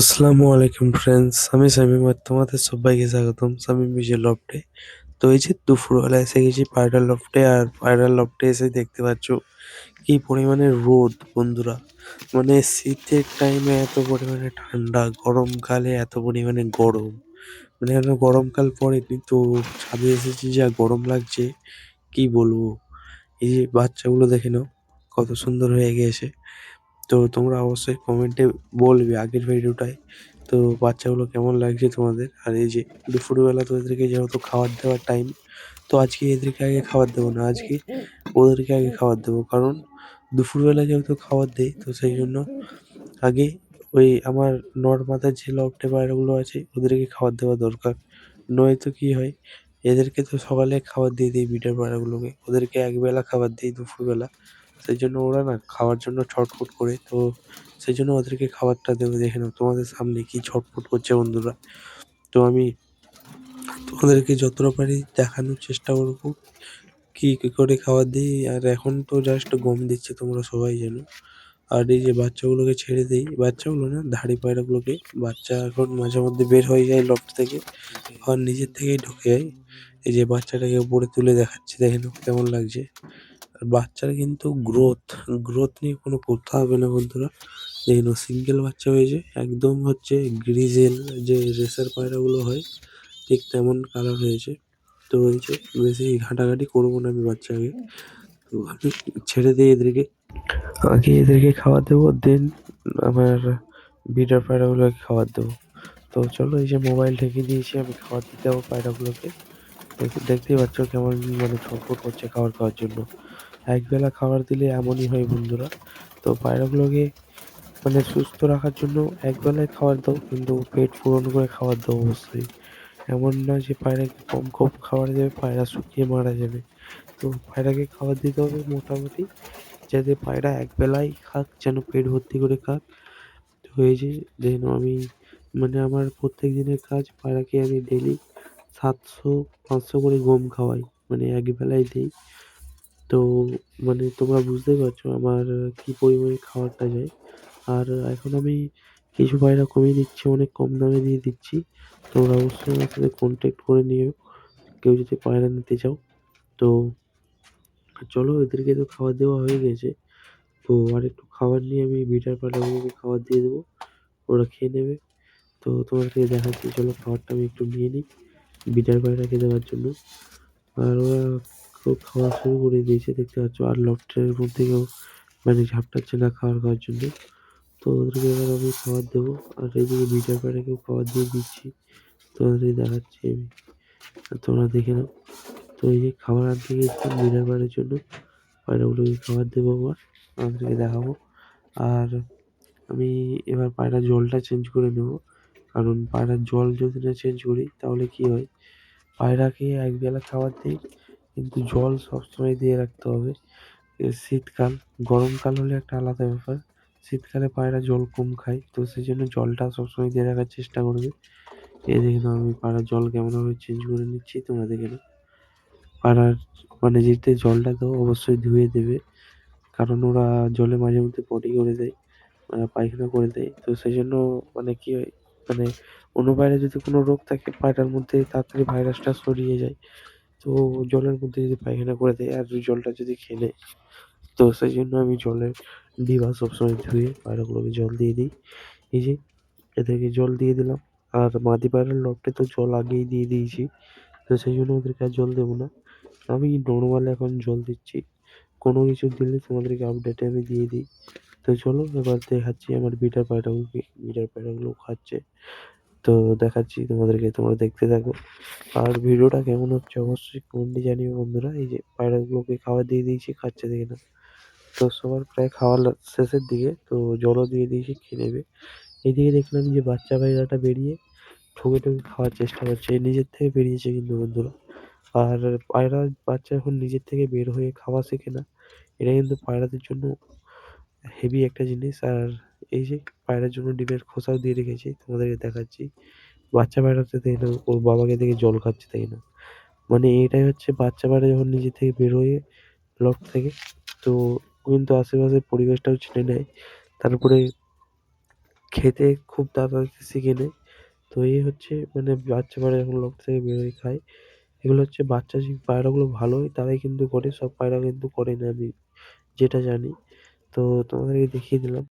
আসসালামু আলাইকুম ফ্রেন্ডস আমি শামীম আর তোমাদের সবাইকে স্বাগতম শামীম বিজয় লফটে তো এই যে দুপুরবেলা এসে গেছি পায়রার লফটে আর পায়রার লফটে এসে দেখতে পাচ্ছ কি পরিমাণে রোদ বন্ধুরা। মানে শীতের টাইমে এত পরিমাণে ঠান্ডা গরমকালে এত পরিমাণে গরম। মানে এখনও গরমকাল পড়েনি, তো ছাদে এসেছি যা গরম লাগছে, কি বলব? এই যে বাচ্চাগুলো দেখে নাও, কত সুন্দর হয়ে গিয়েছে। তো তোমরা অবশ্যই কমেন্টে বলবে আগের ভিডিওটায়। তো বাচ্চাগুলো কেমন লাগছে তোমাদের? আর এই যে দুপুরবেলা তো এদেরকে যেহেতু খাবার দেওয়ার টাইম তো আজকে এদেরকে আগে খাবার দেবো না, আজকে ওদেরকে আগে খাবার দেবো। কারণ দুপুরবেলা যেহেতু খাবার দেই, তো সেই জন্য আগে ওই আমার নর্মাদার যে লফটে পায়রাগুলো আছে, ওদেরকে খাবার দেওয়া দরকার। নয়তো কি হয়, এদেরকে তো সকালে খাবার দিয়ে দিই বিটার পায়রাগুলোকে ওদেরকে একবেলা খাবার দিই দুপুরবেলা। সেই জন্য ওরা না খাওয়ার জন্য ছটফট করে। তো সেই জন্য ওদেরকে খাবারটা দেবো, দেখে নাও তোমাদের সামনে কি ছটফট করছে বন্ধুরা। তো আমি তোমাদেরকে যতটা পারি দেখানোর চেষ্টা করব, কি, কী করে খাবার দিই, আর এখন তো জাস্ট গম দিচ্ছে তোমরা সবাই জানো। আর এই যে বাচ্চাগুলোকে ছেড়ে দিই, বাচ্চাগুলো না ধাড়ি পায়রাগুলোকে বাচ্চা এখন মাঝে মধ্যে বের হয়ে যায় লফট থেকে, আর নিজের থেকেই ঢুকে যায়। এই যে বাচ্চাটাকে উপরে তুলে দেখাচ্ছে দেখেন কেমন লাগছে। বাচ্চার কিন্তু গ্রোথ গ্রোথ নিয়ে কোনো কথা হবে না বন্ধুরা। দেখে নাও সিঙ্গেল বাচ্চা হয়েছে, একদম হচ্ছে গ্রিজেল যে রেসার পায়রাগুলো হয়, ঠিক তেমন কালার হয়েছে। তো হয়েছে বেশি ঘাঁটাঘাঁটি করব না আমি বাচ্চাকে। তো আমি ছেড়ে দিই এদেরকে। আগে এদেরকে খাবার দেবো দেন আমার বিডার পায়রাগুলোকে খাবার দেবো। তো চলো, এই যে মোবাইল ঢেকে দিয়েছি, আমি খাবার দিতে যাব পায়রাগুলোকে দেখ- দেখতেই পাচ্ছ কেমন মানে ছটফট করছে খাবার খাওয়ার জন্য। একবেলা খাবার দিলে এমনই হয় বন্ধুরা। তো পায়রাগুলোকে মানে সুস্থ রাখার জন্য একবেলায় খাবার দাও, কিন্তু পেট পূরণ করে খাবার দাও অবশ্যই। এমন না যে পায়রাকে কম কম খাবার দেবে পায়রা শুকিয়ে মারা যাবে। তো পায়রাকে খাবার দিতে হবে মোটামুটি, যাতে পায়রা একবেলাই খাক, যেন পেট ভর্তি করে খাক। হয়েছে যেন আমি মানে আমার প্রত্যেক দিনের কাজ, পায়রাকে আমি ডেলি সাতশো, পাঁচশো করে গম খাওয়াই মানে একবেলাই দিই। তো মানে তোমরা বুঝতেই পারছ আমার কি পরিমাণে খাবারটা যায়। আর এখন আমি কিছু পায়রা কমিয়ে দিচ্ছি, অনেক কম দামে দিয়ে দিচ্ছি। তোমরা অবশ্যই আমার সাথে কন্ট্যাক্ট করে নিও, কেউ যদি পায়রা নিতে চাও। তো চলো এদেরকে তো খাবার দেওয়া হয়ে গেছে। তো আর একটু খাবার নিয়ে আমি বিটার পায়রাগুলোকে খাবার দিয়ে দেবো, ওরা খেয়ে নেবে। তো তোমাদেরকে দেখাচ্ছি, চলো খাবারটা আমি একটু নিয়ে নিই বিটার পায়রাকে দেওয়ার জন্য। আর ওরা খুব খাওয়া শুরু করে দিয়েছে, দেখতে পাচ্ছ। আর লফটের মধ্যে কেউ মানে ঝাপটাচ্ছে না খাবার খাওয়ার জন্য। তো ওদেরকে এবার আমি খাবার দেবো। আর এইদিকে বিটার পায়রাকেও খাবার দিয়ে দিচ্ছি। তোমাদেরকে দেখাচ্ছি আমি। তোমরা দেখে নাও। তো এই যে খাবার আনতে গিয়েছিলাম বিটার পায়রার জন্য, পায়রাগুলোকে খাবার দেবো আবার আমাদেরকে দেখাবো। আর আমি এবার পায়রার জলটা চেঞ্জ করে নেব। কারণ পায়রার জল যদি না চেঞ্জ করি, তাহলে কি হয়? পায়রাকে একবেলা খাবার দিই কিন্তু জল সবসময় দিয়ে রাখতে হবে। শীতকাল গরমকাল হলে একটা আলাদা ব্যাপার। শীতকালে পায়রা জল কম খায় তো সেই জন্য জলটা সবসময় দিয়ে রাখার চেষ্টা করবে। এই দেখে নাও আমি পায়রার জল কেমনভাবে চেঞ্জ করে নিচ্ছি তোমরা দেখে নাও। পায়রার মানে যেতে জলটা তো অবশ্যই ধুয়ে দেবে কারণ ওরা জলে মাঝে মধ্যে পটি করে দেয় আহ, পায়খানা করে দেয়। তো সেই জন্য মানে কি হয় মানে অন্য পায়রা যদি কোনো রোগ থাকে পায়রার মধ্যে তাড়াতাড়ি ভাইরাসটা ছড়িয়ে যায়। তো জলের মধ্যে যদি পায়খানা করে দেয় আর জলটা যদি খেয়ে নেয়। তো সেই জন্য আমি জলের ডিবা সবসময় ধুয়ে পায়রাগুলোকে জল দিয়ে দিই। এই যে এদেরকে জল দিয়ে দিলাম। আর মাদি পায়রার লটে তো জল আগেই দিয়ে দিয়েছি। তো সেই জন্য ওদেরকে আর জল দেবো না। আমি নর্মাল এখন জল দিচ্ছি। কোনো কিছু দিলে তোমাদেরকে আপডেটে আমি দিয়ে দিই। তো চলো এবার দেখাচ্ছি আমার বিটার পায়রাগুলোকে। বিটার পায়রাগুলো খাচ্ছে। তো দেখাচ্ছি তোমাদেরকে, তোমরা দেখতে থাকো। আর ভিডিওটা কেমন হচ্ছে অবশ্যই কমেন্টে জানিও বন্ধুরা। এই যে পায়রাগুলোকে খাবার দিয়ে দিয়েছি, খাচ্ছে দেখে না তো সবার প্রায় খাওয়ার শেষের দিকে, তো জলও দিয়ে দিয়েছি, খেয়ে নেবে। এইদিকে দেখলাম যে বাচ্চা পায়রাটা বেরিয়ে ঠুকে ঠুকে খাওয়ার চেষ্টা করছে। নিজের থেকে বেরিয়েছে কিন্তু বন্ধুরা। আর পায়রা বাচ্চা এখন নিজের থেকে বের হয়ে খাওয়া শেখে না। এটা কিন্তু পায়রাদের জন্য হেভি একটা জিনিস। আর এই যে পায়রার জন্য ডিমের খোসাও দিয়ে রেখেছি, তোমাদেরকে দেখাচ্ছি। বাচ্চা পায়রাতে দেখে না, ওর বাবাকে দেখে জল খাচ্ছে তাই না। মানে এটাই হচ্ছে বাচ্চা পায়রা যখন নিজে থেকে বেরোয় লফট থেকে, তো কিন্তু আশেপাশের পরিবেশটাও চিনে নেয়। তারপরে খেতে খুব তাড়াতাড়ি শিখে নেয়। তো এই হচ্ছে মানে বাচ্চা পায়রা যখন লফট থেকে বেরোয় খায়, এগুলো হচ্ছে বাচ্চা যে পায়রাগুলো ভালো হয় তারাই কিন্তু করে, সব পায়রা কিন্তু করে না আমি যেটা জানি। তো তোমাদেরকে দেখিয়ে দিলাম।